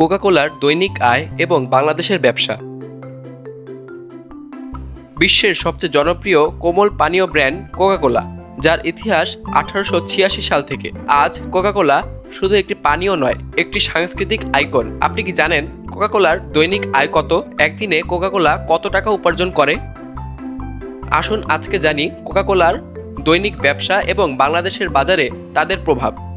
কোকাকোলার দৈনিক আয় এবং বাংলাদেশের ব্যবসা। বিশ্বের সবচেয়ে জনপ্রিয় কোমল পানীয় ব্র্যান্ড কোকাকোলা, যার ইতিহাস আঠারোশো ছিয়াশি সাল থেকে। আজ কোকাকোলা শুধু একটি পানীয় নয়, একটি সাংস্কৃতিক আইকন। আপনি কি জানেন কোকাকোলার দৈনিক আয় কত? একদিনে কোকাকোলা কত টাকা উপার্জন করে? আসুন আজকে জানি কোকাকোলার দৈনিক ব্যবসা এবং বাংলাদেশের বাজারে তাদের প্রভাব।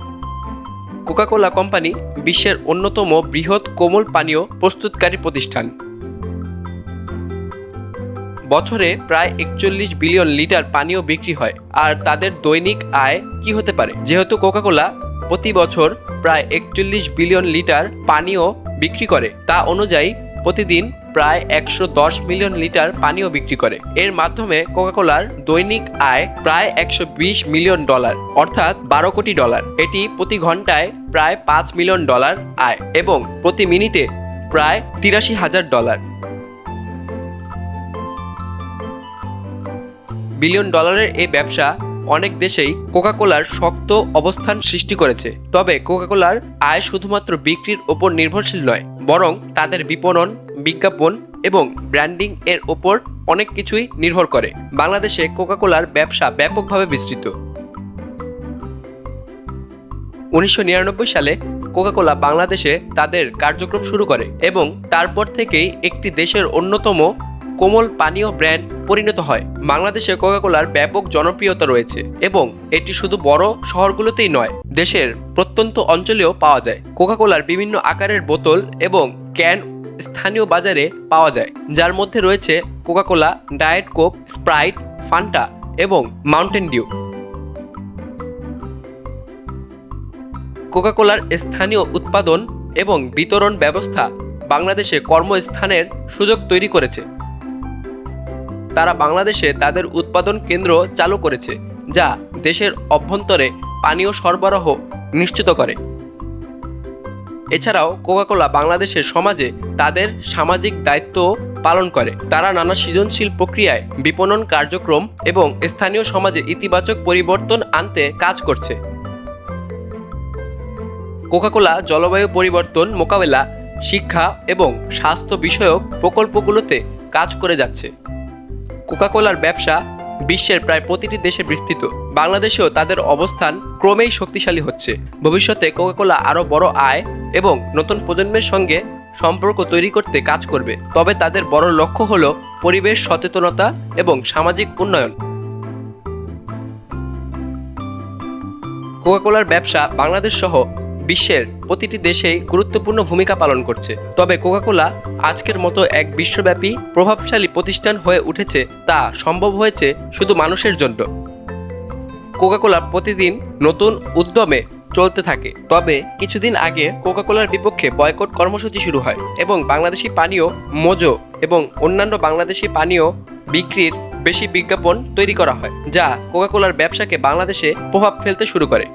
কোকাকোলা কোম্পানি বিশ্বের অন্যতম বৃহৎ কোমল পানীয় প্রস্তুতকারী প্রতিষ্ঠান। বছরে প্রায় একচল্লিশ বিলিয়ন লিটার পানীয় বিক্রি হয়। আর তাদের দৈনিক আয় কি হতে পারে? যেহেতু কোকাকোলা প্রতি বছর প্রায় একচল্লিশ বিলিয়ন লিটার পানীয় বিক্রি করে, তা অনুযায়ী প্রতিদিন প্রায় একশো দশ মিলিয়ন লিটার পানীয় বিক্রি করে। এর মাধ্যমে কোকাকোলার দৈনিক আয় প্রায় একশো বিশ মিলিয়ন ডলার, অর্থাৎ বারো কোটি ডলার। এটি প্রতি ঘন্টায় প্রায় পাঁচ মিলিয়ন ডলার আয় এবং প্রতি মিনিটে প্রায় তিরাশি হাজার ডলার। বিলিয়ন ডলারের এই ব্যবসা অনেক দেশেই কোকাকোলার শক্ত অবস্থান সৃষ্টি করেছে। তবে কোকাকোলার আয় শুধুমাত্র বিক্রির ওপর নির্ভরশীল নয়, বরং তাদের বিপণন, বিজ্ঞাপন এবং ব্র্যান্ডিং এর ওপর অনেক কিছুই নির্ভর করে। বাংলাদেশে কোকাকোলার ব্যবসা ব্যাপকভাবে বিস্তৃত। উনিশশো নিরানব্বই সালে কোকাকোলা বাংলাদেশে তাদের কার্যক্রম শুরু করে এবং তারপর থেকেই একটি দেশের অন্যতম কোমল পানীয় ব্র্যান্ড পরিণত হয়। বাংলাদেশে কোকাকোলার ব্যাপক জনপ্রিয়তা রয়েছে এবং এটি শুধু বড় শহরগুলোতেই নয়, দেশের প্রত্যন্ত অঞ্চলেও পাওয়া যায়। কোকাকোলার বিভিন্ন আকারের বোতল এবং ক্যান স্থানীয় বাজারে পাওয়া যায়, যার মধ্যে রয়েছে Coca Cola diet coke Sprite Fanta এবং মাউন্টেন ডিউ কোকাকোলার স্থানীয় উৎপাদন এবং বিতরণ ব্যবস্থা বাংলাদেশে কর্মস্থানের সুযোগ তৈরি করেছে। তারা বাংলাদেশে তাদের উৎপাদন কেন্দ্র চালু করেছে, যা দেশের অভ্যন্তরে পানীয় সরবরাহ নিশ্চিত করে। এছাড়াও কোকাকোলা বাংলাদেশের সমাজে তাদের সামাজিক দায়িত্ব পালন করে। তারা নানা সৃজনশীল প্রক্রিয়ায় বিপণন কার্যক্রম এবং স্থানীয় সমাজে ইতিবাচক পরিবর্তন আনতে কাজ করছে। কোকাকোলা জলবায়ু পরিবর্তন মোকাবেলা, শিক্ষা এবং স্বাস্থ্য বিষয়ক প্রকল্পগুলোতে কাজ করে যাচ্ছে। কোকাকোলার ব্যবসা বিশ্বের প্রায় প্রতিটি দেশে বিস্তৃত। বাংলাদেশেও তাদের অবস্থান ক্রমেই শক্তিশালী হচ্ছে। ভবিষ্যতে কোকাকোলা আরও বড় আয় এবং নতুন প্রজন্মের সঙ্গে সম্পর্ক তৈরি করতে কাজ করবে। তবে তাদের বড় লক্ষ্য হল পরিবেশ সচেতনতা এবং সামাজিক উন্নয়ন। কোকাকোলার ব্যবসা বাংলাদেশ সহ বিশ্বের প্রতিটি দেশেই গুরুত্বপূর্ণ ভূমিকা পালন করছে। তবে কোকাকোলা আজকের মতো এক বিশ্বব্যাপী প্রভাবশালী প্রতিষ্ঠান হয়ে উঠেছে তা সম্ভব হয়েছে শুধু মানুষের জন্য। কোকাকোলা প্রতিদিন নতুন উদ্যমে চলতে থাকে। তবে কিছুদিন আগে কোকাকোলার বিপক্ষে বয়কট কর্মসূচি শুরু হয় এবং বাংলাদেশি পানীয়, মোজো এবং অন্যান্য বাংলাদেশি পানীয় বিক্রির বেশি বিজ্ঞাপন তৈরি করা হয়, যা কোকাকোলার ব্যবসাকে বাংলাদেশে প্রভাব ফেলতে শুরু করে।